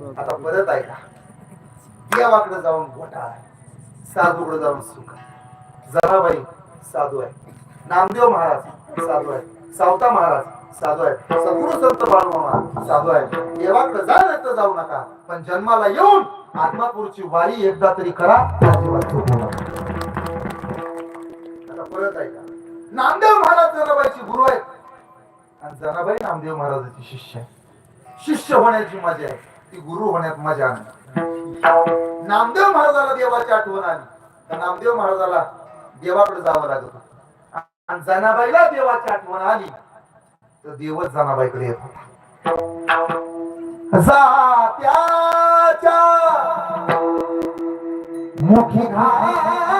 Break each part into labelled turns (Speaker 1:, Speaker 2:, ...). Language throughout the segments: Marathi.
Speaker 1: आता परत ऐका देवाकडे जाऊन घोटाळा आहे. साधूकडे जाऊन सुख जराबाई साधू आहे. नामदेव महाराज साधू आहे. सावता महाराज साधू आहे. सद्गुरु संत बाळूमामा साधू आहे. देवाकडे जा नाही तर जाऊ नका. पण जन्माला येऊन आत्मापूरची वारी एकदा तरी करा. आता परत ऐका नामदेव महाराज जनाबाईची गुरु आहेत. आणि जनाबाई नामदेव महाराजाची शिष्य आहे. शिष्य होण्याची मजा आहे. ती गुरु होण्यात मजा नाही नामदेव महाराजाला देवाची आठवण आली. तर नामदेव महाराजाला देवाकडे जावं लागत आणि जनाबाईला देवाची आठवण आली. तर देवच जनाबाईकडे येत होता. जात्याच्या मुखी घाली.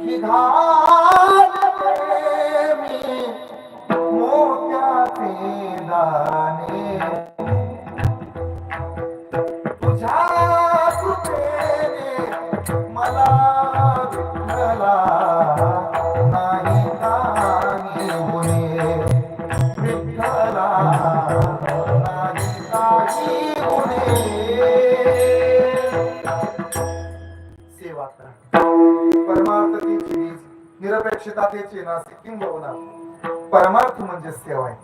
Speaker 1: मुखी घालते मी मोत्याचे दाणे तुझ्या कृपेने मला विठ्ठला नाही काही विठ्ठला नाही काही सेवा करा. परमार्थतेची वीज निरपेक्षतातेची ना किंबहुना परमार्थ म्हणजे सेवा आहे.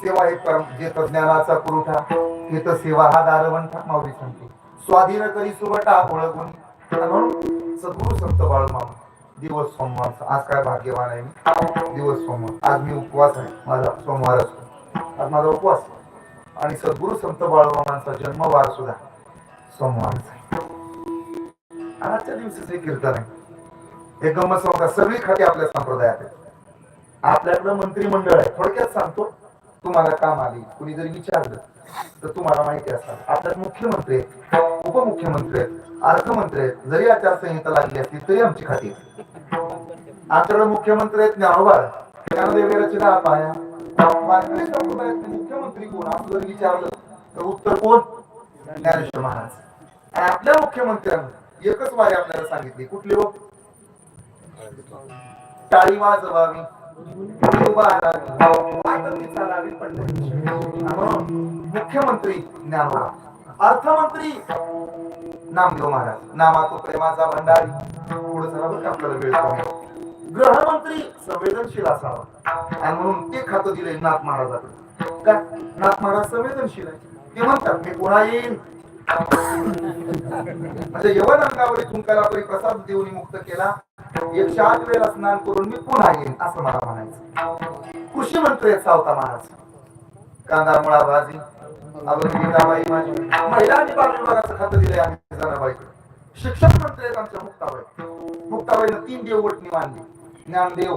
Speaker 1: सेवा हे परम घेत ज्ञानाचा पुरवठा घेत सेवा हा दारवंठा माऊली सांगते. स्वाधीन करी सुबटा ओळखून. म्हणून सद्गुरु संत बाळूमामा दिवस सोमवार. आज काय भाग्यवान आहे मी? दिवस सोमवार. आज मी उपवास आहे. माझा सोमवार असतो. आज माझा उपवास आणि सद्गुरु संत बाळूमामांचा जन्मवार सुद्धा सोमवारचा आहे. आजच्या दिवसाचं हे कीर्तन आहे. हे गमत सांगा सगळी खाती आपल्या संप्रदायात आहेत. आपल्याकडं मंत्रिमंडळ आहे. थोडक्यात सांगतो तुम्हाला काम आली कुणी जरी विचारलं तर तुम्हाला माहिती असतात आपल्यात मुख्यमंत्री आहेत उपमुख्यमंत्री आहेत अर्थमंत्री आहेत. जरी आचारसंहिता लागली असली तरी आमची खाती आमच्याकडे मुख्यमंत्री आहेत ज्ञानोबा ज्ञानदेव रचना पाया वारकरी मुख्यमंत्री कोण? असं जर विचारलं तर उत्तर कोण? ज्ञानेश्वर महाराज. आणि आपल्या मुख्यमंत्र्यांना एकच वारी आपल्याला सांगितली. कुठली हो टाळी वाजवावी मुख्यमंत्री ज्ञानोबा अर्थमंत्री नामदेव महाराज. नामा तो प्रेमाचा भंडारी. पुढे चला बरं आपल्याला वेळ कमी. गृहमंत्री संवेदनशील असावा. आणि म्हणून ते खातं दिले नाथ महाराजाकडे का? नाथ महाराज संवेदनशील आहे ते म्हणतात मी पुन्हा येईन. म्हणजे यवन अंगावर इथून प्रसाद देऊन मुक्त केला. एकशे आठ वेळेला स्नान करून मी पुन्हा येईन असं मला म्हणायचं. कृषी मंत्री आहेत सावता महाराज. कांदा मुळा भाजी. अगं गीताबाई माझी महिला आणि बाल विभागाचं खातं दिलंय आम्ही जनाबाईकडे. शिक्षण मंत्री आहेत आमच्या मुक्ताबाई मुक्ताबाईनं तीन देव वटणी मानली. ज्ञानदेव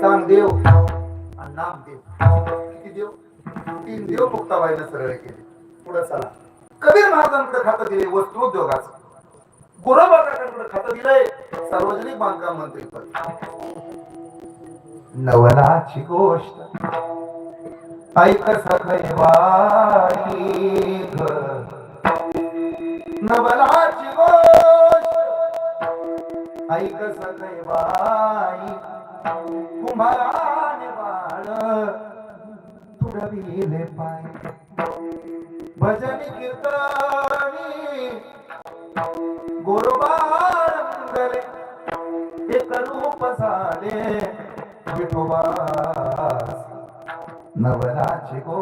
Speaker 1: चांगदेव आणि नामदेव. किती देव? तीन देव मुक्ताबाईनं सरळ केले. पुढे चला. कबीर महाराजांकडे खातं दिले वस्त्रोद्योगाचं गुरुबाकाकडे खातं दिलंय सार्वजनिक बांधकाम मंत्री नवलाची गोष्ट. ऐक सखय नवलाची गोष्ट. ऐक सखैवाई बाई कुंभाराने बाळ तुडविले पाय. भजन कीर्तनी गोरबारंगले एक रूप झाले विठोबा नवराची गो